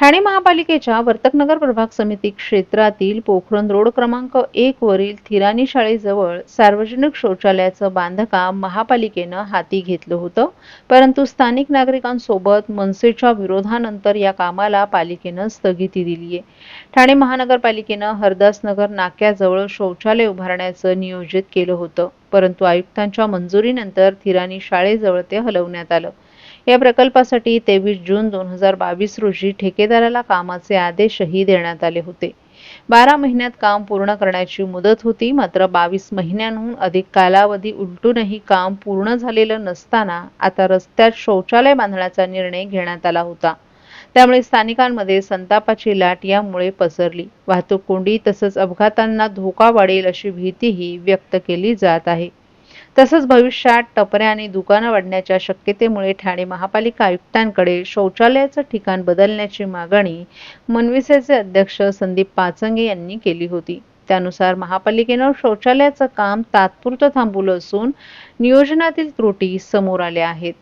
ठाणे महापालिकेच्या वर्तकनगर प्रभाग समिती क्षेत्रातील पोखरण रोड क्रमांक एक वरील थिराणी शाळेजवळ सार्वजनिक शौचालयाचं बांधकाम महापालिकेनं हाती घेतलं होतं. परंतु स्थानिक नागरिकांसोबत मनसेच्या विरोधानंतर या कामाला पालिकेनं स्थगिती दिली आहे ठाणे महानगरपालिकेनं हरदासनगर नाक्याजवळ शौचालय उभारण्याचं नियोजित केलं होतं. परंतु आयुक्तांच्या मंजुरीनंतर थिराणी शाळेजवळ ते हलवण्यात आलं. या प्रकल्पासाठी तेवीस जून दोन हजार बावीस रोजी ठेकेदाराला कामाचे आदेशही देण्यात आले होते. बारा महिन्यात काम पूर्ण करण्याची मुदत होती मात्र बावीस महिन्यांहून अधिक कालावधी उलटूनही काम पूर्ण झालेलं नसताना आता रस्त्यात शौचालय बांधण्याचा निर्णय घेण्यात आला होता. त्यामुळे स्थानिकांमध्ये संतापाची लाट यामुळे पसरली. वाहतूक कोंडी तसंच अपघातांना धोका वाढेल अशी भीतीही व्यक्त केली जात आहे. तसंच भविष्यात टपऱ्या आणि दुकानं वाढण्याच्या शक्यतेमुळे ठाणे महापालिका आयुक्तांकडे शौचालयाचं ठिकाण बदलण्याची मागणी मनविसेचे अध्यक्ष संदीप पाचंगे यांनी केली होती. त्यानुसार महापालिकेनं शौचालयाचं काम तात्पुरतं थांबवलं असून नियोजनातील त्रुटी समोर आल्या आहेत.